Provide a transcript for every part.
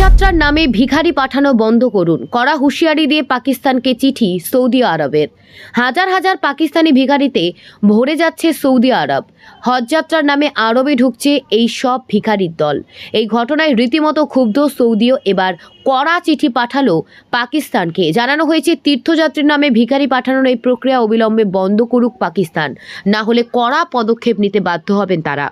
যাত্রার নামে ভিখারি পাঠানো বন্ধ করুন। কড়া হুঁশিয়ারি দিয়ে পাকিস্তানকে চিঠি সৌদি আরবের। হাজার হাজার পাকিস্তানি ভিখারিতে ভরে যাচ্ছে সৌদি আরব। হজযাত্রার নামে আরবে ঢুকছে এই সব ভিখারির দল। এই ঘটনায় রীতিমতো ক্ষুব্ধ সৌদিও এবার কড়া চিঠি পাঠালো পাকিস্তানকে। জানানো হয়েছে, তীর্থযাত্রীর নামে ভিখারি পাঠানোর এই প্রক্রিয়া অবিলম্বে বন্ধ করুক পাকিস্তান। না হলে কড়া পদক্ষেপ নিতে বাধ্য হবেন তারা।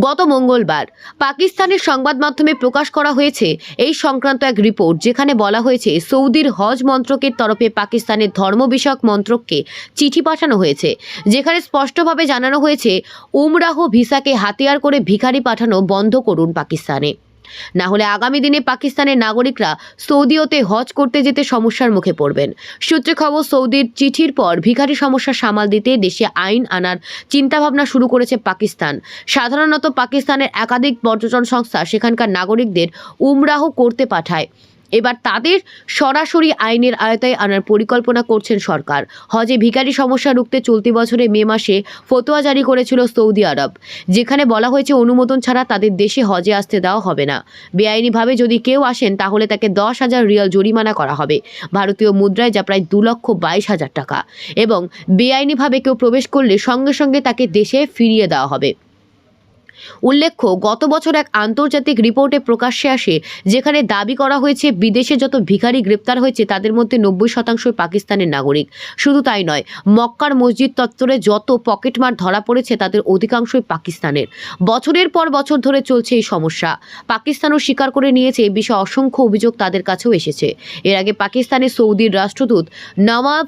গত মঙ্গলবার পাকিস্তানের সংবাদ মাধ্যমে প্রকাশ করা হয়েছে এই সংক্রান্ত এক রিপোর্ট যেখানে বলা হয়েছে সৌদির হজ মন্ত্রকের তরফে পাকিস্তানের ধর্ম বিষয়ক মন্ত্রককে চিঠি পাঠানো হয়েছে, যেখানে স্পষ্টভাবে জানানো হয়েছে, উমরাহ ভিসাকে হাতিয়ার করে ভিখারি পাঠানো বন্ধ করুন পাকিস্তানে। না হলে আগামী দিনে পাকিস্তানের নাগরিকরা সৌদিওতে হজ করতে যেতে সমস্যার মুখে পড়বেন। সূত্রে খবর, সৌদির চিঠির পর ভিখারি সমস্যা সামাল দিতে দেশে আইন আনার চিন্তাভাবনা শুরু করেছে পাকিস্তান। সাধারণত পাকিস্তানের একাধিক পর্যটন সংস্থা সেখানকার নাগরিকদের উমরাহ করতে পাঠায়। এবার তাদের সরাসরি আইনের আয়তায় আনার পরিকল্পনা করছেন সরকার। হজে ভিখারি সমস্যা রুখতে চলতি বছরে মে মাসে ফতোয়া জারি করেছিল সৌদি আরব। যেখানে বলা হয়েছে অনুমোদন ছাড়া তাদের দেশে হজে আসতে দেওয়া হবে না। বেআইনিভাবে যদি কেউ আসেন, তাহলে তাকে দশ হাজার রিয়াল জরিমানা করা হবে। ভারতীয় মুদ্রায় যা প্রায় দু লক্ষ বাইশ হাজার টাকা। এবং বেআইনিভাবে কেউ প্রবেশ করলে সঙ্গে সঙ্গে তাকে দেশে ফিরিয়ে দেওয়া হবে। উল্লেখ্য, গত বছর এক আন্তর্জাতিক রিপোর্টে প্রকাশ্যে আসে, যেখানে দাবি করা হয়েছে, বিদেশে যত ভিখারি গ্রেপ্তার হয়েছে, তাদের মধ্যে নব্বই শতাংশই পাকিস্তানের নাগরিক। শুধু তাই নয়, মক্কার মসজিদ তত্ত্বরে যত পকেটমার ধরা পড়েছে, তাদের অধিকাংশই পাকিস্তানের। বছরের পর বছর ধরে চলছে এই সমস্যা। পাকিস্তানও স্বীকার করে নিয়েছে, এ বিষয়ে অসংখ্য অভিযোগ তাদের কাছেও এসেছে। এর আগে পাকিস্তানের সৌদির রাষ্ট্রদূত নওয়াব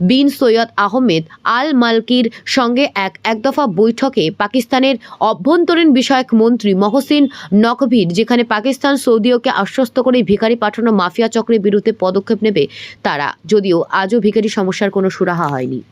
বিন সৈয়দ আহমেদ আল মালকির সঙ্গে এক একদফা বৈঠকে পাকিস্তানের অভ্যন্তরীণ বিষয়ক মন্ত্রী মহসিন নকভির যেখানে পাকিস্তান সৌদিওকে আশ্বস্ত করে ভিখারি পাঠানো মাফিয়া চক্রের বিরুদ্ধে পদক্ষেপ নেবে তারা, যদিও আজও ভিখারি সমস্যার কোনো সুরাহা হয়নি।